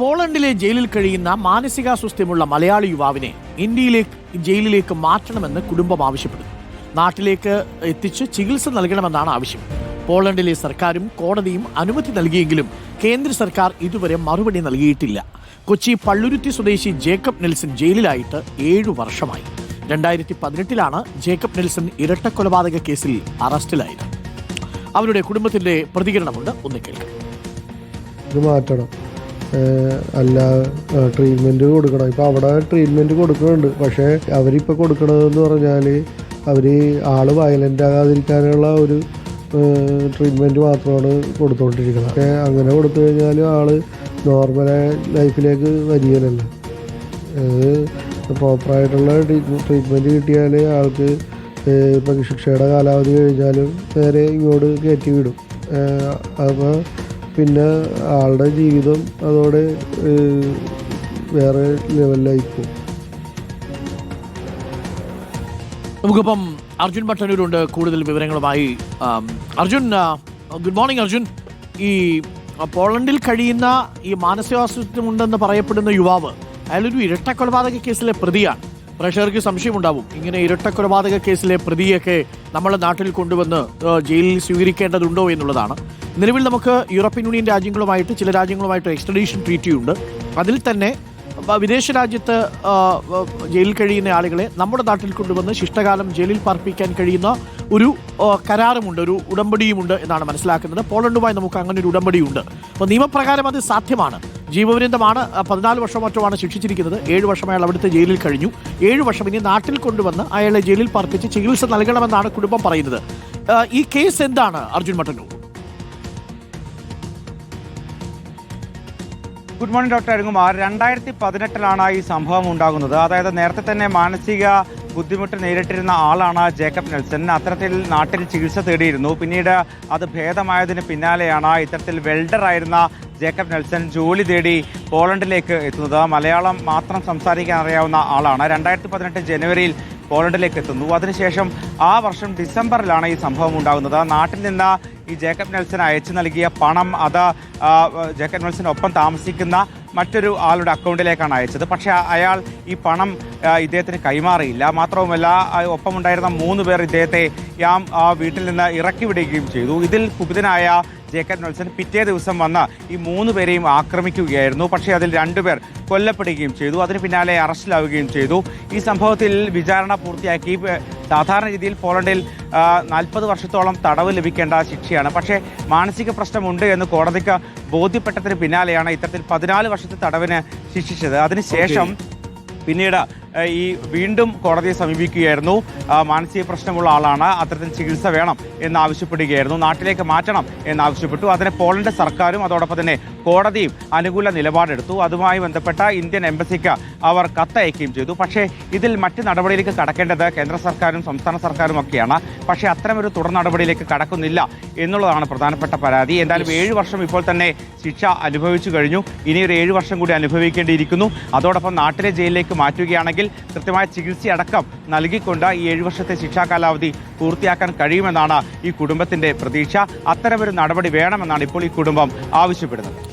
പോളണ്ടിലെ ജയിലിൽ കഴിയുന്ന മാനസികാസ്വസ്ഥ്യമുള്ള മലയാളി യുവാവിനെ ഇന്ത്യയിലേക്ക് ജയിലിലേക്ക് മാറ്റണമെന്ന് കുടുംബം ആവശ്യപ്പെടുന്നു. നാട്ടിലേക്ക് എത്തിച്ച് ചികിത്സ നൽകണമെന്നാണ് ആവശ്യം. പോളണ്ടിലെ സർക്കാരും കോടതിയും അനുമതി നൽകിയെങ്കിലും കേന്ദ്ര സർക്കാർ ഇതുവരെ മറുപടി നൽകിയിട്ടില്ല. കൊച്ചി പള്ളുരുത്തി സ്വദേശി ജേക്കബ് നെൽസൺ ജയിലിലായിട്ട് ഏഴു വർഷമായി. രണ്ടായിരത്തി പതിനെട്ടിലാണ് ജേക്കബ് നെൽസൺ ഇരട്ടക്കൊലപാതക കേസിൽ അറസ്റ്റിലായത്. അവരുടെ കുടുംബത്തിന്റെ പ്രതികരണമുണ്ട്. ഒന്ന് കേൾക്കാം. അല്ല ട്രീറ്റ്മെന്റ് കൊടുക്കണം. ഇപ്പോൾ അവിടെ ട്രീറ്റ്മെന്റ് കൊടുക്കുന്നുണ്ട്. പക്ഷേ അവരിപ്പോൾ കൊടുക്കണതെന്ന് പറഞ്ഞാൽ അവർ ആൾ വയലന്റ് ആകാതിരിക്കാനുള്ള ഒരു ട്രീറ്റ്മെന്റ് മാത്രമാണ് കൊടുത്തുകൊണ്ടിരിക്കുന്നത് പക്ഷേ അങ്ങനെ കൊടുത്തു കഴിഞ്ഞാൽ ആൾ നോർമലായ ലൈഫിലേക്ക് വരികയില്ലല്ലോ. പ്രോപ്പറായിട്ടുള്ള ട്രീറ്റ്മെന്റ് കിട്ടിയാൽ ആൾക്ക് ഇപ്പം ശിക്ഷയുടെ കാലാവധി കഴിഞ്ഞാലും നേരെ ഇങ്ങോട്ട് കയറ്റി വിടും. അപ്പോൾ പിന്നെ ആളുടെ ജീവിതം അതോടെ വേറെ ലെവലിലായി പോകും നമുക്കിപ്പം അർജുൻ ഭട്ടനൂരുണ്ട്. കൂടുതൽ വിവരങ്ങളുമായി അർജുൻ ഗുഡ് മോർണിംഗ് അർജുൻ. ഈ പോളണ്ടിൽ കഴിയുന്ന ഈ മാനസികാസ്വാസ്ഥ്യമുണ്ടെന്ന് പറയപ്പെടുന്ന യുവാവ് അയാളൊരു ഇരട്ടക്കൊലപാതക കേസിലെ പ്രതിയാണ്. പ്രേക്ഷകർക്ക് സംശയമുണ്ടാവും. ഇങ്ങനെ ഇരട്ട ഇരട്ടക്കൊലപാതക കേസിലെ പ്രതിയൊക്കെ നമ്മുടെ നാട്ടിൽ കൊണ്ടുവന്ന് ജയിലിൽ സ്വീകരിക്കേണ്ടതുണ്ടോ എന്നുള്ളതാണ്. നിലവിൽ നമുക്ക് യൂറോപ്യൻ യൂണിയൻ രാജ്യങ്ങളുമായിട്ട് ചില രാജ്യങ്ങളുമായിട്ട് എക്സ്ട്രഡീഷൻ ട്രീറ്റി ഉണ്ട് അതിൽ തന്നെ വിദേശ രാജ്യത്ത് ജയിലിൽ കഴിയുന്ന ആളുകളെ നമ്മുടെ നാട്ടിൽ കൊണ്ടുവന്ന് ശിഷ്ടകാലം ജയിലിൽ പാർപ്പിക്കാൻ കഴിയുന്ന ഒരു കരാറുമുണ്ട് ഒരു ഉടമ്പടിയുമുണ്ട് എന്നാണ് മനസ്സിലാക്കുന്നത്. പോളണ്ടുമായി നമുക്ക് അങ്ങനെ ഒരു ഉടമ്പടിയുണ്ട്. അപ്പോൾ നിയമപ്രകാരം അത് സാധ്യമാണ്. ജീവപര്യന്തമാണ് പതിനാല് വർഷം മറ്റുമാണ് ശിക്ഷിച്ചിരിക്കുന്നത്. ഏഴ് വർഷം അയാൾ അവിടുത്തെ ജയിലിൽ കഴിഞ്ഞു. ഏഴ് വർഷം ഇനി നാട്ടിൽ കൊണ്ടുവന്ന് അയാളെ ജയിലിൽ പാർപ്പിച്ച് ചികിത്സ നൽകണമെന്നാണ് കുടുംബം പറയുന്നത്. ഈ കേസ് എന്താണ് Arjun Mattannur? Good morning doctor Arukumar രണ്ടായിരത്തി പതിനെട്ടിലാണ് ഈ സംഭവം ഉണ്ടാകുന്നത്. അതായത് നേരത്തെ തന്നെ മാനസിക ബുദ്ധിമുട്ട് നേരിട്ടിരുന്ന ആളാണ് ജേക്കബ് നെൽസൺ. അത്തരത്തിൽ നാട്ടിൽ ചികിത്സ തേടിയിരുന്നു. പിന്നീട് അത് ഭേദമായതിന് പിന്നാലെയാണ് ഇത്തരത്തിൽ വെൽഡർ ആയിരുന്ന ജേക്കബ് നെൽസൺ ജോലി തേടി പോളണ്ടിലേക്ക് എത്തുന്നത്. മലയാളം മാത്രം സംസാരിക്കാൻ അറിയാവുന്ന ആളാണ്. രണ്ടായിരത്തി പതിനെട്ട് ജനുവരിയിൽ പോളണ്ടിലേക്ക് എത്തുന്നു. അതിനുശേഷം ആ വർഷം ഡിസംബറിലാണ് ഈ സംഭവം ഉണ്ടാകുന്നത്. നാട്ടിൽ നിന്ന് ഈ ജേക്കബ് നെൽസൺ അയച്ചു നൽകിയ പണം അത് ജേക്കബ് നെൽസനൊപ്പം താമസിക്കുന്ന മറ്റൊരു ആളുടെ അക്കൗണ്ടിലേക്കാണ് അയച്ചത്. പക്ഷേ അയാൾ ഈ പണം ഇദ്ദേഹത്തിന് കൈമാറിയില്ല. മാത്രവുമല്ല ഒപ്പമുണ്ടായിരുന്ന മൂന്ന് പേർ ഇദ്ദേഹത്തെ യാം ആ വീട്ടിൽ നിന്ന് ഇറക്കി വിടുകയും ചെയ്തു. ഇതിൽ കുപിതനായ ജേക്കബ് നെൽസൺ പിറ്റേ ദിവസം വന്ന് ഈ മൂന്ന് പേരെയും ആക്രമിക്കുകയായിരുന്നു. പക്ഷേ അതിൽ രണ്ടുപേർ കൊല്ലപ്പെടുകയും ചെയ്തു. അതിന് പിന്നാലെ അറസ്റ്റിലാവുകയും ചെയ്തു. ഈ സംഭവത്തിൽ വിചാരണ പൂർത്തിയാക്കി സാധാരണ രീതിയിൽ പോളണ്ടിൽ നാൽപ്പത് വർഷത്തോളം തടവ് ലഭിക്കേണ്ട ശിക്ഷയാണ്. പക്ഷേ മാനസിക പ്രശ്നമുണ്ട് എന്ന് കോടതിക്ക് ബോധ്യപ്പെട്ടതിന് പിന്നാലെയാണ് ഇത്തരത്തിൽ പതിനാല് വർഷത്തെ തടവിന് ശിക്ഷിച്ചത്. അതിനുശേഷം പിന്നീട് ഈ വീണ്ടും കോടതിയെ സമീപിക്കുകയായിരുന്നു. മാനസിക പ്രശ്നമുള്ള ആളാണ്. അത്തരത്തിൽ ചികിത്സ വേണം എന്നാവശ്യപ്പെടുകയായിരുന്നു നാട്ടിലേക്ക് മാറ്റണം എന്നാവശ്യപ്പെട്ടു അതിന് പോളണ്ട് സർക്കാരും അതോടൊപ്പം തന്നെ കോടതിയും അനുകൂല നിലപാടെടുത്തു. അതുമായി ബന്ധപ്പെട്ട ഇന്ത്യൻ എംബസിക്ക് അവർ കത്തയക്കുകയും ചെയ്തു. പക്ഷേ ഇതിൽ മറ്റ് നടപടിയിലേക്ക് കടക്കേണ്ടത് കേന്ദ്ര സർക്കാരും സംസ്ഥാന സർക്കാരും ഒക്കെയാണ്. പക്ഷേ അത്തരമൊരു തുടർ നടപടിയിലേക്ക് കടക്കുന്നില്ല എന്നുള്ളതാണ് പ്രധാനപ്പെട്ട പരാതി. എന്തായാലും ഏഴ് വർഷം ഇപ്പോൾ തന്നെ ശിക്ഷ അനുഭവിച്ചു കഴിഞ്ഞു. ഇനി ഒരു ഏഴ് വർഷം കൂടി അനുഭവിക്കേണ്ടിയിരിക്കുന്നു. അതോടൊപ്പം നാട്ടിലെ ജയിലിലേക്ക് മാറ്റുകയാണെങ്കിൽ കൃത്യമായ ചികിത്സയടക്കം നൽകിക്കൊണ്ട് ഈ ഏഴു വർഷത്തെ ശിക്ഷാ കാലാവധി പൂർത്തിയാക്കാൻ കഴിയുമെന്നാണ് ഈ കുടുംബത്തിന്റെ പ്രതീക്ഷ. അത്തരമൊരു നടപടി വേണമെന്നാണ് ഇപ്പോൾ ഈ കുടുംബം ആവശ്യപ്പെടുന്നത്.